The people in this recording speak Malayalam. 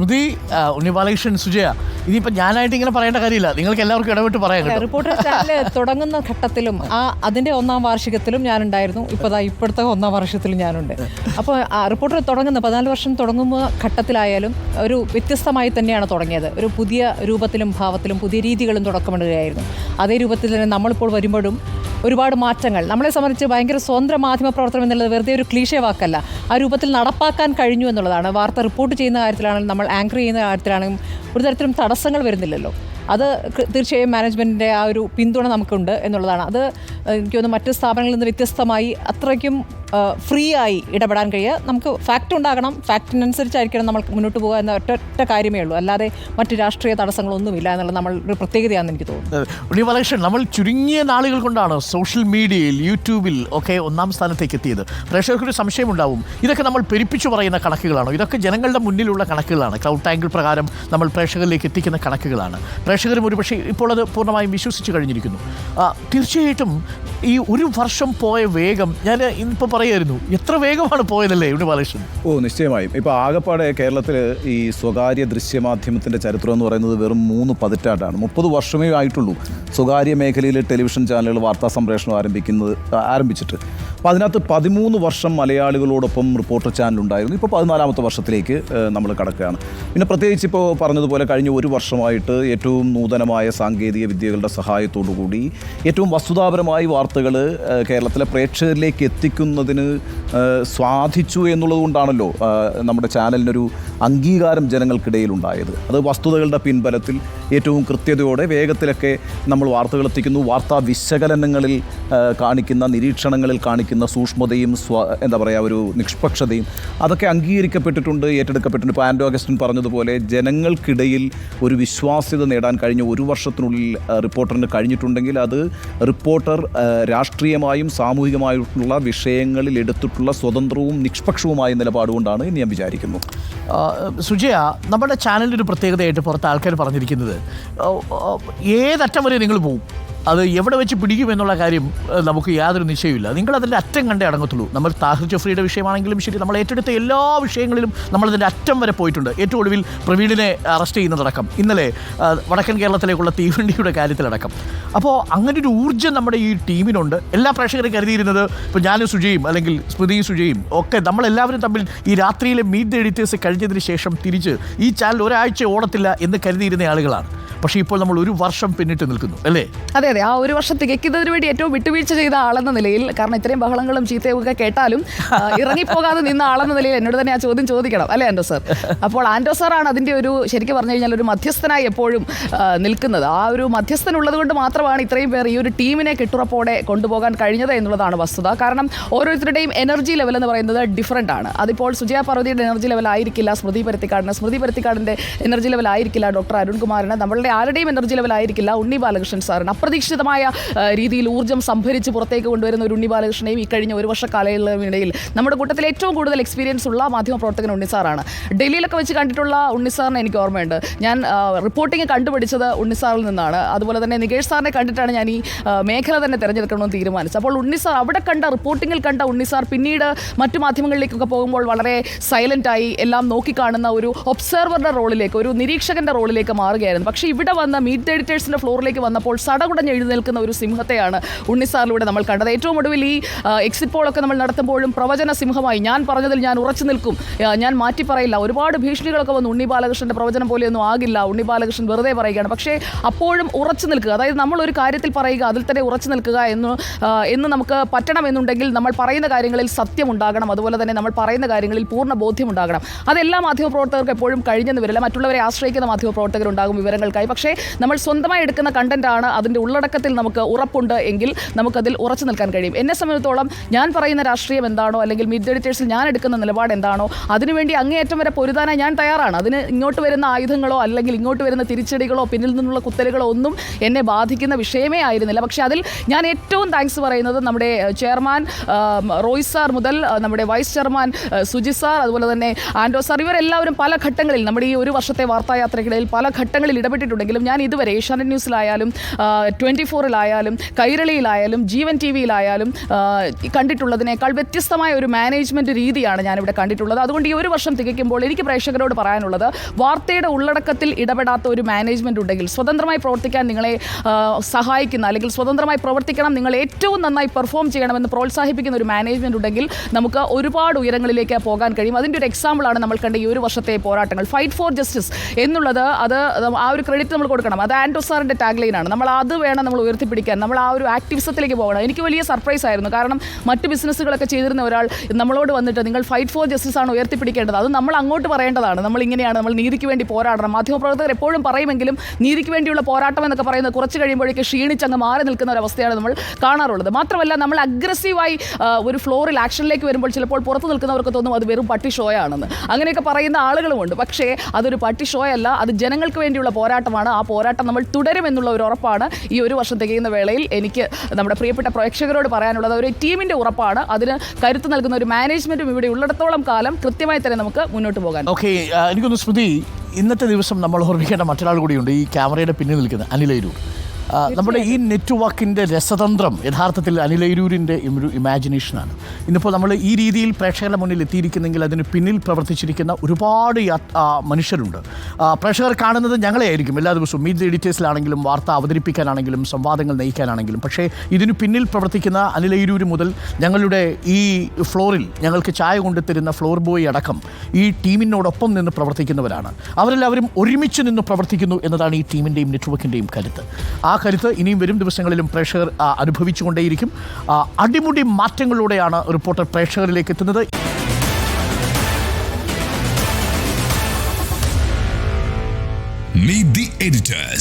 ശ്രുതി ഉണ്ണിബാലകൃഷ്ണൻ ഉണ്ണി ബാലകൃഷ്ണൻ സുജയ ഇനിയിപ്പോ ഞാനായിട്ട് ഇങ്ങനെ പറയേണ്ട കാര്യമില്ല. നിങ്ങൾക്ക് എല്ലാവർക്കും ഇടപെട്ട് പറയാം റിപ്പോർട്ടർ ചാനൽ തുടങ്ങുന്ന ഘട്ടത്തിലും ആ അതിന്റെ ഒന്നാം വാർഷികത്തിലും ഞാനുണ്ടായിരുന്നു. ഇപ്പോൾ ദാ ഇപ്പോഴത്തെ ഒന്നാം വർഷത്തിലും ഞാനുണ്ട്. അപ്പോൾ റിപ്പോർട്ടർ തുടങ്ങുന്ന പതിനാല് വർഷം തുടങ്ങുന്ന ഘട്ടത്തിലായാലും ഒരു വ്യത്യസ്തമായി തന്നെയാണ് തുടങ്ങിയത്. ഒരു പുതിയ രൂപത്തിലും ഭാവത്തിലും പുതിയ രീതികളും തുടക്കമിടുകയായിരുന്നു. അതേ രൂപത്തിൽ തന്നെ നമ്മളിപ്പോൾ വരുമ്പോഴും ഒരുപാട് മാറ്റങ്ങൾ. നമ്മളെ സംബന്ധിച്ച് ഭയങ്കര സ്വതന്ത്ര മാധ്യമ പ്രവർത്തനം എന്നുള്ളത് വെറുതെ ഒരു ക്ലീശേ വാക്കല്ല. ആ രൂപത്തിൽ നടപ്പാക്കാൻ കഴിഞ്ഞു എന്നുള്ളതാണ്. വാർത്ത റിപ്പോർട്ട് ചെയ്യുന്ന കാര്യത്തിലാണെങ്കിലും നമ്മൾ ആങ്കർ ചെയ്യുന്ന കാര്യത്തിലാണെങ്കിലും ഒരു തരത്തിലും തടസ്സങ്ങൾ വരുന്നില്ലല്ലോ. അത് തീർച്ചയായും മാനേജ്മെന്റിന്റെ ആ ഒരു പിന്തുണ നമുക്കുണ്ട് എന്നുള്ളതാണ്. അത് എനിക്ക് തോന്നുന്നു മറ്റ് സ്ഥാപനങ്ങളിൽ നിന്ന് വ്യത്യസ്തമായി അത്രയ്ക്കും ഫ്രീ ആയി ഇടപെടാൻ കഴിയുക. നമുക്ക് ഫാക്റ്റ് ഉണ്ടാകണം. ഫാക്റ്റിനനുസരിച്ചായിരിക്കണം നമ്മൾ മുന്നോട്ട് പോകുക എന്ന ഒറ്റ കാര്യമേ ഉള്ളൂ. അല്ലാതെ മറ്റ് രാഷ്ട്രീയ തടസ്സങ്ങളൊന്നുമില്ല എന്നുള്ള നമ്മൾ ഒരു പ്രത്യേകതയാണെന്ന് എനിക്ക് തോന്നുന്നു. ബാലകൃഷ്ണൻ നമ്മൾ ചുരുങ്ങിയ നാളുകൾ കൊണ്ടാണ് സോഷ്യൽ മീഡിയയിൽ യൂട്യൂബിൽ ഒക്കെ ഒന്നാം സ്ഥാനത്തേക്ക് എത്തിയത്. പ്രേക്ഷകർക്കൊരു സംശയമുണ്ടാവും. ഇതൊക്കെ നമ്മൾ പെരുപ്പിച്ചു പറയുന്ന കണക്കുകളാണോ? ഇതൊക്കെ ജനങ്ങളുടെ മുന്നിലുള്ള കണക്കുകളാണ്. ക്ലൗഡ് ടാങ്കിൾ പ്രകാരം നമ്മൾ പ്രേക്ഷകരിലേക്ക് എത്തിക്കുന്ന കണക്കുകളാണ്. പ്രേക്ഷകരും ഒരുപക്ഷെ ഇപ്പോൾ അത് പൂർണമായും വിശ്വസിച്ച് കഴിഞ്ഞിരിക്കുന്നു. തീർച്ചയായിട്ടും ഈ ഒരു വർഷം പോയ വേഗം ഞാൻ ഇന്നിപ്പോൾ പറയായിരുന്നു എത്ര വേഗമാണ് പോയതല്ലേ ഇവിടെ ബാലകൃഷ്ണൻ? ഓ നിശ്ചയമായും. ഇപ്പോൾ ആകപ്പാടെ കേരളത്തിൽ ഈ സ്വകാര്യ ദൃശ്യമാധ്യമത്തിന്റെ ചരിത്രം എന്ന് പറയുന്നത് വെറും മൂന്ന് പതിറ്റാണ്ടാണ്. മുപ്പത് വർഷമേ ആയിട്ടുള്ളൂ സ്വകാര്യ മേഖലയിലെ ടെലിവിഷൻ ചാനലുകൾ വാർത്താ സംപ്രേഷണം ആരംഭിക്കുന്നത് ആരംഭിച്ചിട്ട്. അപ്പോൾ അതിനകത്ത് പതിമൂന്ന് വർഷം മലയാളികളോടൊപ്പം റിപ്പോർട്ടർ ചാനൽ ഉണ്ടായിരുന്നു ഇപ്പോൾ പതിനാലാമത്തെ വർഷത്തിലേക്ക് നമ്മൾ കടക്കുകയാണ്. പിന്നെ പ്രത്യേകിച്ച് ഇപ്പോൾ പറഞ്ഞതുപോലെ കഴിഞ്ഞ ഒരു വർഷമായിട്ട് ഏറ്റവും നൂതനമായ സാങ്കേതിക വിദ്യകളുടെ സഹായത്തോടു കൂടി ഏറ്റവും വസ്തുതാപരമായി വാർത്തകൾ കേരളത്തിലെ പ്രേക്ഷകരിലേക്ക് എത്തിക്കുന്നതിന് സ്വാധിച്ചു എന്നുള്ളത് കൊണ്ടാണല്ലോ ആ, നമ്മുടെ ചാനലിനൊരു അംഗീകാരം ജനങ്ങൾക്കിടയിൽ ഉണ്ടായത് അത് വസ്തുതകളുടെ പിൻബലത്തിൽ ഏറ്റവും കൃത്യതയോടെ വേഗത്തിലൊക്കെ നമ്മൾ വാർത്തകൾ എത്തിക്കുന്നു. വാർത്താ വിശകലനങ്ങളിൽ കാണിക്കുന്ന നിരീക്ഷണങ്ങളിൽ കാണിക്കുന്ന സൂക്ഷ്മതയും സ്വ എന്താ പറയുക ഒരു നിഷ്പക്ഷതയും അതൊക്കെ അംഗീകരിക്കപ്പെട്ടിട്ടുണ്ട് ഏറ്റെടുക്കപ്പെട്ടിട്ടുണ്ട്. ഇപ്പോൾ ആൻഡോ അഗസ്റ്റിൻ പറഞ്ഞതുപോലെ ജനങ്ങൾക്കിടയിൽ ഒരു വിശ്വാസ്യത നേടാൻ കഴിഞ്ഞ ഒരു വർഷത്തിനുള്ളിൽ റിപ്പോർട്ടറിന് കഴിഞ്ഞിട്ടുണ്ടെങ്കിൽ അത് റിപ്പോർട്ടർ രാഷ്ട്രീയമായും സാമൂഹികമായിട്ടുള്ള വിഷയങ്ങളിൽ എടുത്തിട്ടുള്ള സ്വതന്ത്രവും നിഷ്പക്ഷവുമായ നിലപാടുകൊണ്ടാണ് ഞാൻ വിചാരിക്കുന്നു. സുജയ നമ്മുടെ ചാനലിന്റെ ഒരു പ്രത്യേകതയായിട്ട് പുറത്ത് ആൾക്കാർ പറഞ്ഞിരിക്കുന്നത്. ഏതറ്റം വരെ നിങ്ങൾ പോകും അത് എവിടെ വെച്ച് പിടിക്കും എന്നുള്ള കാര്യം നമുക്ക് യാതൊരു നിശ്ചയമില്ല നിങ്ങൾ അതിന്റെ അറ്റം കണ്ടേ അടങ്ങത്തുള്ളൂ. നമ്മൾ താഹിർ ജഫ്രിയുടെ വിഷയമാണെങ്കിലും ശരി നമ്മൾ ഏറ്റെടുത്ത എല്ലാ വിഷയങ്ങളിലും നമ്മളതിന്റെ അറ്റം വരെ പോയിട്ടുണ്ട്. ഏറ്റവും ഒടുവിൽ പ്രവീണിനെ അറസ്റ്റ് ചെയ്യുന്നതടക്കം. ഇന്നലെ വടക്കൻ കേരളത്തിലേക്കുള്ള തീവണ്ടിയുടെ കാര്യത്തിലടക്കം. അപ്പോൾ അങ്ങനെ ഒരു ഊർജം നമ്മുടെ ഈ ടീമിനുണ്ട്. എല്ലാ പ്രേക്ഷകരും കരുതിയിരുന്നത് ഇപ്പോൾ ഞാനും സുജയും അല്ലെങ്കിൽ സ്മൃതിയും സുജയും ഒക്കെ നമ്മളെല്ലാവരും തമ്മിൽ ഈ രാത്രിയിലെ മീറ്റ് എഡിറ്റേഴ്സ് കഴിഞ്ഞതിന് ശേഷം തിരിച്ച് ഈ ചാനൽ ഒരാഴ്ച ഓടത്തില്ല എന്ന് കരുതിയിരുന്ന ആളുകളാണ്. പക്ഷേ ഇപ്പോൾ നമ്മൾ ഒരു വർഷം പിന്നിട്ട് നിൽക്കുന്നു അല്ലേ? അതെ അതെ. ആ ഒരു വർഷം തികയ്ക്കുന്നതിന് വേണ്ടി ഏറ്റവും വിട്ടുവീഴ്ച ചെയ്ത ആളെന്ന നിലയിൽ കാരണം ഇത്രയും ബഹളങ്ങളും ചീത്തയും ഒക്കെ കേട്ടാലും ഇറങ്ങിപ്പോകാതെ നിന്ന ആളെന്ന നിലയിൽ എന്നോട് തന്നെ ആ ചോദ്യം ചോദിക്കണം അല്ലേ ആൻഡോ സാർ? അപ്പോൾ ആൻഡോ സാറാണ് അതിന്റെ ഒരു ശരിക്കും പറഞ്ഞു കഴിഞ്ഞാൽ ഒരു മധ്യസ്ഥനായി എപ്പോഴും നിൽക്കുന്നത്. ആ ഒരു മധ്യസ്ഥൻ ഉള്ളത് കൊണ്ട് മാത്രമാണ് ഇത്രയും പേർ ഈ ഒരു ടീമിനെ കെട്ടുറപ്പോടെ കൊണ്ടുപോകാൻ കഴിഞ്ഞത് എന്നുള്ളതാണ് വസ്തുത. കാരണം ഓരോരുത്തരുടെയും എനർജി ലെവൽ എന്ന് പറയുന്നത് ഡിഫറന്റ് ആണ്. അതിപ്പോൾ സുജയ പാർവതിയുടെ എനർജി ലെവൽ ആയിരിക്കില്ല സ്മൃതി പരുത്തിക്കാടിന് സ്മൃതി പരുത്തിക്കാടിന്റെ എനർജി ലെവൽ ആയിരിക്കില്ല ഡോക്ടർ അരുൺകുമാറിന്. നമ്മളുടെ ആരുടെയും എനർജി ലെവൽ ആയിരിക്കില്ല ഉണ്ണി ബാലകൃഷ്ണൻ സാറിന്. അപ്രതീക്ഷിതമായ രീതിയിൽ ഊർജം സംഭരിച്ച് പുറത്തേക്ക് കൊണ്ടുവരുന്ന ഒരു ഉണ്ണി ബാലകൃഷ്ണനെയും ഈ കഴിഞ്ഞ ഒരു വർഷ കാലയളവിനിടയിൽ നമ്മുടെ കൂട്ടത്തിൽ ഏറ്റവും കൂടുതൽ എക്സ്പീരിയൻസ് ഉള്ള മാധ്യമ പ്രവർത്തകൻ ഉണ്ണി സാറാണ്. ഡൽഹിയിലൊക്കെ വെച്ച് കണ്ടിട്ടുള്ള ഉണ്ണി സാറിനെ എനിക്ക് ഓർമ്മയുണ്ട്. ഞാൻ റിപ്പോർട്ടിംഗ് കണ്ടുപിടിച്ചത് ഉണ്ണി സാറിൽ നിന്നാണ്. അതുപോലെ തന്നെ നികേഷ് സാറിനെ കണ്ടിട്ടാണ് ഞാൻ ഈ മേഖല തന്നെ തിരഞ്ഞെടുക്കണമെന്ന് തീരുമാനിച്ചത്. അപ്പോൾ ഉണ്ണി സാർ അവിടെ കണ്ട റിപ്പോർട്ടിങ്ങിൽ കണ്ട ഉണ്ണി സാർ പിന്നീട് മറ്റു മാധ്യമങ്ങളിലേക്കൊക്കെ പോകുമ്പോൾ വളരെ സൈലന്റായി എല്ലാം നോക്കിക്കാണുന്ന ഒരു ഒബ്സർവറുടെ റോളിലേക്ക് ഒരു നിരീക്ഷകന്റെ റോളിലേക്ക് മാറുകയായിരുന്നു. പക്ഷേ ഇവിടെ വന്ന മീറ്റ് എഡിറ്റേഴ്സിന്റെ ഫ്ലോറിലേക്ക് വന്നപ്പോൾ സടകുടഞ്ഞ് എഴുന്നേൽക്കുന്ന ഒരു സിംഹത്തെയാണ് ഉണ്ണിസാറിലൂടെ നമ്മൾ കണ്ടത്. ഏറ്റവും ഒടുവിൽ ഈ എക്സിറ്റ് പോളൊക്കെ നമ്മൾ നടത്തുമ്പോഴും പ്രവചന സിംഹമായി ഞാൻ പറഞ്ഞതിൽ ഞാൻ ഉറച്ചു നിൽക്കും. ഞാൻ മാറ്റി പറയില്ല. ഒരുപാട് ഭീഷണികളൊക്കെ വന്നു ഉണ്ണി ബാലകൃഷ്ണന്റെ പ്രവചനം പോലെയൊന്നും ആകില്ല. ഉണ്ണി ബാലകൃഷ്ണൻ വെറുതെ പറയുകയാണ്. പക്ഷേ അപ്പോഴും ഉറച്ചു നിൽക്കുക. അതായത് നമ്മൾ ഒരു കാര്യത്തിൽ പറയുക അതിൽ തന്നെ ഉറച്ചു നിൽക്കുക എന്ന് എന്ന് നമുക്ക് പറ്റണമെന്നുണ്ടെങ്കിൽ നമ്മൾ പറയുന്ന കാര്യങ്ങളിൽ സത്യമുണ്ടാകണം അതുപോലെ തന്നെ നമ്മൾ പറയുന്ന കാര്യങ്ങളിൽ പൂർണ ബോധ്യമുണ്ടാകണം അതെല്ലാ മാധ്യമപ്രവർത്തകർക്ക് എപ്പോഴും കഴിഞ്ഞെന്ന് വരില്ല. മറ്റുള്ളവരെ ആശ്രയിക്കുന്ന മാധ്യമപ്രവർത്തകരുണ്ടാകും വിവരങ്ങൾക്കായി. പക്ഷേ നമ്മൾ സ്വന്തമായി എടുക്കുന്ന കണ്ടന്റ് ആണ് അതിന്റെ ഉള്ളടക്കത്തിൽ നമുക്ക് ഉറപ്പുണ്ട് എങ്കിൽ നമുക്കതിൽ ഉറച്ചു നിൽക്കാൻ കഴിയും. എന്നെ സംബന്ധിച്ചിടത്തോളം ഞാൻ പറയുന്ന രാഷ്ട്രീയം എന്താണോ അല്ലെങ്കിൽ മിഡ് എഡിറ്റേഴ്സിൽ ഞാൻ എടുക്കുന്ന നിലപാട് എന്താണോ അതിനുവേണ്ടി അങ്ങേയറ്റം വരെ പൊരുതാനായി ഞാൻ തയ്യാറാണ്. അതിന് ഇങ്ങോട്ട് വരുന്ന ആയുധങ്ങളോ അല്ലെങ്കിൽ ഇങ്ങോട്ട് വരുന്ന തിരിച്ചടികളോ പിന്നിൽ നിന്നുള്ള കുത്തലുകളോ ഒന്നും എന്നെ ബാധിക്കുന്ന വിഷയമേ ആയിരുന്നില്ല. പക്ഷേ അതിൽ ഞാൻ ഏറ്റവും താങ്ക്സ് പറയുന്നത് നമ്മുടെ ചെയർമാൻ റോയ് സാർ മുതൽ നമ്മുടെ വൈസ് ചെയർമാൻ സുജി സാർ അതുപോലെ തന്നെ ആൻഡോ സാർ ഇവരെല്ലാവരും പല ഘട്ടങ്ങളിൽ നമ്മുടെ ഈ ഒരു വർഷത്തെ വാർത്തായാത്രയ്ക്കിടയിൽ പല ഘട്ടങ്ങളിൽ ഇടപെട്ടിട്ടുണ്ട്. ഉണ്ടായിട്ടുണ്ടെങ്കിലും ഞാൻ ഇതുവരെ ഏഷ്യാനെറ്റ് ന്യൂസിലായാലും ട്വന്റി ഫോറിലായാലും കൈരളിയിലായാലും ജീവൻ ടി വിയിലായാലും കണ്ടിട്ടുള്ളതിനേക്കാൾ വ്യത്യസ്തമായ ഒരു മാനേജ്മെന്റ് രീതിയാണ് ഞാനിവിടെ കണ്ടിട്ടുള്ളത്. അതുകൊണ്ട് ഈ ഒരു വർഷം തികയ്ക്കുമ്പോൾ എനിക്ക് പ്രേക്ഷകരോട് പറയാനുള്ളത് വാർത്തയുടെ ഉള്ളടക്കത്തിൽ ഇടപെടാത്ത ഒരു മാനേജ്മെന്റ് ഉണ്ടെങ്കിൽ സ്വതന്ത്രമായി പ്രവർത്തിക്കാൻ നിങ്ങളെ സഹായിക്കുന്ന അല്ലെങ്കിൽ സ്വതന്ത്രമായി പ്രവർത്തിക്കണം നിങ്ങൾ ഏറ്റവും നന്നായി പെർഫോം ചെയ്യണമെന്ന് പ്രോത്സാഹിപ്പിക്കുന്ന ഒരു മാനേജ്മെന്റ് ഉണ്ടെങ്കിൽ നമുക്ക് ഒരുപാട് ഉയരങ്ങളിലേക്ക് പോകാൻ കഴിയും. അതിന്റെ ഒരു എക്സാമ്പിളാണ് നമ്മൾ കണ്ട ഈ ഒരു വർഷത്തെ പോരാട്ടങ്ങൾ. ഫൈറ്റ് ഫോർ ജസ്റ്റിസ് എന്നുള്ളത് അത് ആ ഒരു ക്രെഡിറ്റ് നമ്മൾ കൊടുക്കണം. അത് ആൻഡോ സാറിന്റെ ടാഗ് ലൈനാണ് നമ്മൾ അത് വേണം നമ്മൾ ഉയർത്തിപ്പിടിക്കാൻ. നമ്മൾ ആ ഒരു ആക്ടിവിസത്തിലേക്ക് പോകണം. എനിക്ക് വലിയ സർപ്രൈസ് ആയിരുന്നു. കാരണം മറ്റ് ബിസിനസ്സുകളൊക്കെ ചെയ്തിരുന്ന ഒരാൾ നമ്മളോട് വന്നിട്ട് നിങ്ങൾ ഫൈറ്റ് ഫോർ ജസ്റ്റിസ് ആണ് ഉയർത്തിപ്പിടിക്കേണ്ടത്. അത് നമ്മൾ അങ്ങോട്ട് പറയേണ്ടതാണ്. നമ്മൾ ഇങ്ങനെയാണ് നമ്മൾ നീതിക്ക് വേണ്ടി പോരാടണം. മാധ്യമപ്രവർത്തകർ എപ്പോഴും പറയുമെങ്കിലും നീതിക്ക് വേണ്ടിയുള്ള പോരാട്ടം എന്നൊക്കെ പറയുന്നത് കുറച്ച് കഴിയുമ്പോഴേക്ക് ക്ഷീണിച്ചങ്ങ് മാറി നിൽക്കുന്ന ഒരു അവസ്ഥയാണ് നമ്മൾ കാണാറുള്ളത്. മാത്രമല്ല നമ്മൾ അഗ്രസീവായി ഒരു ഫ്ലോറിൽ ആക്ഷനിലേക്ക് വരുമ്പോൾ ചിലപ്പോൾ പുറത്ത് നിൽക്കുന്നവർക്ക് തോന്നും അത് വെറും പട്ടി ഷോ ആണെന്ന്. അങ്ങനെയൊക്കെ പറയുന്ന ആളുകളുമുണ്ട്. പക്ഷേ അതൊരു പട്ടി ഷോയല്ല അത് ജനങ്ങൾക്ക് വേണ്ടിയുള്ള പോരാട്ടമാണ്. ആ പോരാട്ടം നമ്മൾ തുടരുമെന്നുള്ള ഒരു ഉറപ്പാണ് ഈ ഒരു വർഷം തികയുന്ന വേളയിൽ എനിക്ക് നമ്മുടെ പ്രിയപ്പെട്ട പ്രേക്ഷകരോട് പറയാനുള്ളത്. ഒരു ടീമിന്റെ ഉറപ്പാണ്. അതിന് കരുത്ത് നൽകുന്ന ഒരു മാനേജ്മെന്റും ഇവിടെ ഉള്ളിടത്തോളം കാലം കൃത്യമായി തന്നെ നമുക്ക് മുന്നോട്ട് പോകാൻ. ഓക്കെ എനിക്കൊന്ന് സ്മൃതി ഇന്നത്തെ ദിവസം നമ്മൾ ഓർമ്മിക്കേണ്ട മറ്റൊരാൾ കൂടിയുണ്ട് ഈ ക്യാമറയുടെ പിന്നിൽ നിൽക്കുന്ന അനിലയിലൂടെ നമ്മുടെ ഈ നെറ്റ്വർക്കിന്റെ രസതന്ത്രം യഥാർത്ഥത്തിൽ അനിലൈരൂരിന്റെ ഒരു ഇമാജിനേഷനാണ് ഇന്നിപ്പോൾ നമ്മൾ ഈ രീതിയിൽ പ്രേക്ഷകരുടെ മുന്നിൽ എത്തിയിരിക്കുന്നെങ്കിൽ അതിന് പിന്നിൽ പ്രവർത്തിച്ചിരിക്കുന്ന ഒരുപാട് മനുഷ്യരുണ്ട്. പ്രേക്ഷകർ കാണുന്നത് ഞങ്ങളെ ആയിരിക്കും എല്ലാ ദിവസവും മീഡിയ എഡിറ്റേഴ്സിലാണെങ്കിലും വാർത്ത അവതരിപ്പിക്കാനാണെങ്കിലും സംവാദങ്ങൾ നയിക്കാനാണെങ്കിലും. പക്ഷേ ഇതിന് പിന്നിൽ പ്രവർത്തിക്കുന്ന അനിലൈരൂര് മുതൽ ഞങ്ങളുടെ ഈ ഫ്ലോറിൽ ഞങ്ങൾക്ക് ചായ കൊണ്ടുതരുന്ന ഫ്ലോർ ബോയ് അടക്കം ഈ ടീമിനോടൊപ്പം നിന്ന് പ്രവർത്തിക്കുന്നവരാണ്. അവരെല്ലാവരും ഒരുമിച്ച് നിന്ന് പ്രവർത്തിക്കുന്നു എന്നതാണ് ഈ ടീമിന്റെയും നെറ്റ്വർക്കിന്റെയും കരുത്ത്. ആ കരുത്ത് ഇനിയും വരും ദിവസങ്ങളിലും പ്രേക്ഷകർ അനുഭവിച്ചുകൊണ്ടേയിരിക്കും അടിമുടി മാറ്റങ്ങളിലൂടെയാണ് റിപ്പോർട്ടർ പ്രേക്ഷകരിലേക്ക് എത്തുന്നത് Meet the.